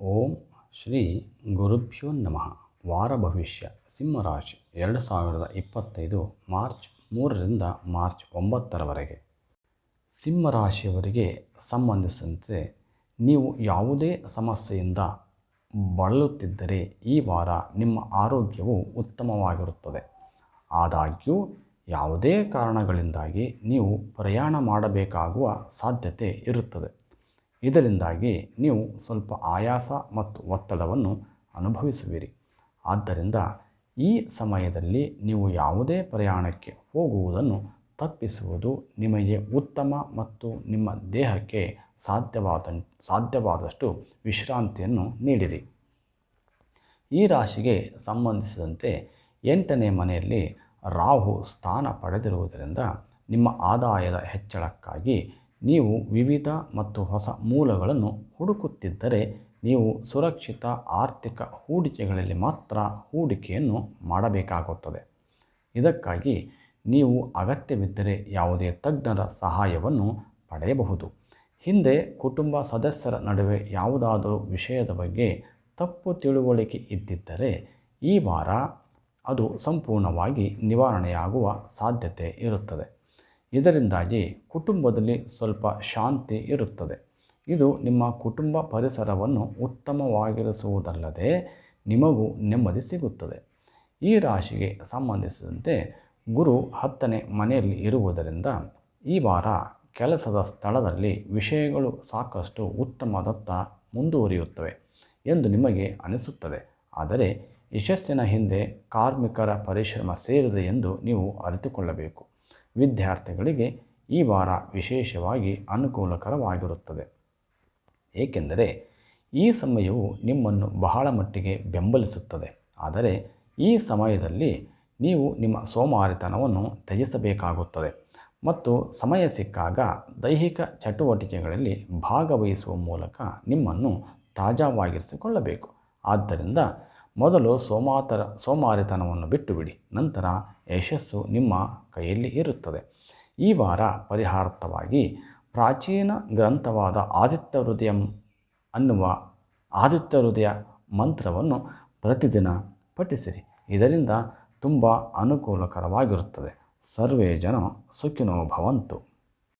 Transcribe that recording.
ಓಂ ಶ್ರೀ ಗುರುಭ್ಯೋ ನಮಃ. ವಾರ ಭವಿಷ್ಯ. ಸಿಂಹರಾಶಿ, ಎರಡು ಸಾವಿರದ ಇಪ್ಪತ್ತೈದು, ಮಾರ್ಚ್ ಮೂರರಿಂದ ಮಾರ್ಚ್ ಒಂಬತ್ತರವರೆಗೆ. ಸಿಂಹರಾಶಿಯವರಿಗೆ ಸಂಬಂಧಿಸಿದಂತೆ ನೀವು ಯಾವುದೇ ಸಮಸ್ಯೆಯಿಂದ ಬಳಲುತ್ತಿದ್ದರೆ ಈ ವಾರ ನಿಮ್ಮ ಆರೋಗ್ಯವು ಉತ್ತಮವಾಗಿರುತ್ತದೆ. ಆದಾಗ್ಯೂ, ಯಾವುದೇ ಕಾರಣಗಳಿಂದಾಗಿ ನೀವು ಪ್ರಯಾಣ ಮಾಡಬೇಕಾಗುವ ಸಾಧ್ಯತೆ ಇರುತ್ತದೆ. ಇದರಿಂದಾಗಿ ನೀವು ಸ್ವಲ್ಪ ಆಯಾಸ ಮತ್ತು ಒತ್ತಡವನ್ನು ಅನುಭವಿಸುವಿರಿ. ಆದ್ದರಿಂದ ಈ ಸಮಯದಲ್ಲಿ ನೀವು ಯಾವುದೇ ಪ್ರಯಾಣಕ್ಕೆ ಹೋಗುವುದನ್ನು ತಪ್ಪಿಸುವುದು ನಿಮಗೆ ಉತ್ತಮ ಮತ್ತು ನಿಮ್ಮ ದೇಹಕ್ಕೆ ಸಾಧ್ಯವಾದ, ಸಾಧ್ಯವಾದಷ್ಟು ವಿಶ್ರಾಂತಿಯನ್ನು ನೀಡಿರಿ. ಈ ರಾಶಿಗೆ ಸಂಬಂಧಿಸಿದಂತೆ ಎಂಟನೇ ಮನೆಯಲ್ಲಿ ರಾಹು ಸ್ಥಾನ ಪಡೆದಿರುವುದರಿಂದ ನಿಮ್ಮ ಆದಾಯದ ಹೆಚ್ಚಳಕ್ಕಾಗಿ ನೀವು ವಿವಿಧ ಮತ್ತು ಹೊಸ ಮೂಲಗಳನ್ನು ಹುಡುಕುತ್ತಿದ್ದರೆ ನೀವು ಸುರಕ್ಷಿತ ಆರ್ಥಿಕ ಹೂಡಿಕೆಗಳಲ್ಲಿ ಮಾತ್ರ ಹೂಡಿಕೆಯನ್ನು ಮಾಡಬೇಕಾಗುತ್ತದೆ. ಇದಕ್ಕಾಗಿ ನೀವು ಅಗತ್ಯವಿದ್ದರೆ ಯಾವುದೇ ತಜ್ಞರ ಸಹಾಯವನ್ನು ಪಡೆಯಬಹುದು. ಹಿಂದೆ ಕುಟುಂಬ ಸದಸ್ಯರ ನಡುವೆ ಯಾವುದಾದರೂ ವಿಷಯದ ಬಗ್ಗೆ ತಪ್ಪು ತಿಳುವಳಿಕೆ ಇದ್ದಿದ್ದರೆ ಈ ವಾರ ಅದು ಸಂಪೂರ್ಣವಾಗಿ ನಿವಾರಣೆಯಾಗುವ ಸಾಧ್ಯತೆ ಇರುತ್ತದೆ. ಇದರಿಂದಾಗಿ ಕುಟುಂಬದಲ್ಲಿ ಸ್ವಲ್ಪ ಶಾಂತಿ ಇರುತ್ತದೆ. ಇದು ನಿಮ್ಮ ಕುಟುಂಬ ಪರಿಸರವನ್ನು ಉತ್ತಮವಾಗಿರಿಸುವುದಲ್ಲದೆ ನಿಮಗೂ ನೆಮ್ಮದಿ ಸಿಗುತ್ತದೆ. ಈ ರಾಶಿಗೆ ಸಂಬಂಧಿಸಿದಂತೆ ಗುರು ಹತ್ತನೇ ಮನೆಯಲ್ಲಿ ಇರುವುದರಿಂದ ಈ ವಾರ ಕೆಲಸದ ಸ್ಥಳದಲ್ಲಿ ವಿಷಯಗಳು ಸಾಕಷ್ಟು ಉತ್ತಮದತ್ತ ಮುಂದುವರಿಯುತ್ತವೆ ಎಂದು ನಿಮಗೆ ಅನಿಸುತ್ತದೆ. ಆದರೆ ಯಶಸ್ಸಿನ ಹಿಂದೆ ಕಾರ್ಮಿಕರ ಪರಿಶ್ರಮ ಸೇರಿದೆ ಎಂದು ನೀವು ಅರಿತುಕೊಳ್ಳಬೇಕು. ವಿದ್ಯಾರ್ಥಿಗಳಿಗೆ ಈ ವಾರ ವಿಶೇಷವಾಗಿ ಅನುಕೂಲಕರವಾಗಿರುತ್ತದೆ. ಏಕೆಂದರೆ ಈ ಸಮಯವು ನಿಮ್ಮನ್ನು ಬಹಳ ಮಟ್ಟಿಗೆ ಬೆಂಬಲಿಸುತ್ತದೆ. ಆದರೆ ಈ ಸಮಯದಲ್ಲಿ ನೀವು ನಿಮ್ಮ ಸೋಮಾರಿತನವನ್ನು ತ್ಯಜಿಸಬೇಕಾಗುತ್ತದೆ ಮತ್ತು ಸಮಯ ಸಿಕ್ಕಾಗ ದೈಹಿಕ ಚಟುವಟಿಕೆಗಳಲ್ಲಿ ಭಾಗವಹಿಸುವ ಮೂಲಕ ನಿಮ್ಮನ್ನು ತಾಜಾವಾಗಿರಿಸಿಕೊಳ್ಳಬೇಕು. ಆದ್ದರಿಂದ ಮೊದಲು ಸೋಮಾತರ ಸೋಮಾರಿತನವನ್ನು ಬಿಟ್ಟುಬಿಡಿ, ನಂತರ ಯಶಸ್ಸು ನಿಮ್ಮ ಕೈಯಲ್ಲಿ ಇರುತ್ತದೆ. ಈ ವಾರ ಪರಿಹಾರಾರ್ಥವಾಗಿ ಪ್ರಾಚೀನ ಗ್ರಂಥವಾದ ಆದಿತ್ಯ ಹೃದಯ ಅನ್ನುವ ಆದಿತ್ಯ ಹೃದಯ ಮಂತ್ರವನ್ನು ಪ್ರತಿದಿನ ಪಠಿಸಿರಿ. ಇದರಿಂದ ತುಂಬ ಅನುಕೂಲಕರವಾಗಿರುತ್ತದೆ. ಸರ್ವೇ ಜನ ಸುಖಿನೋ ಭವಂತು.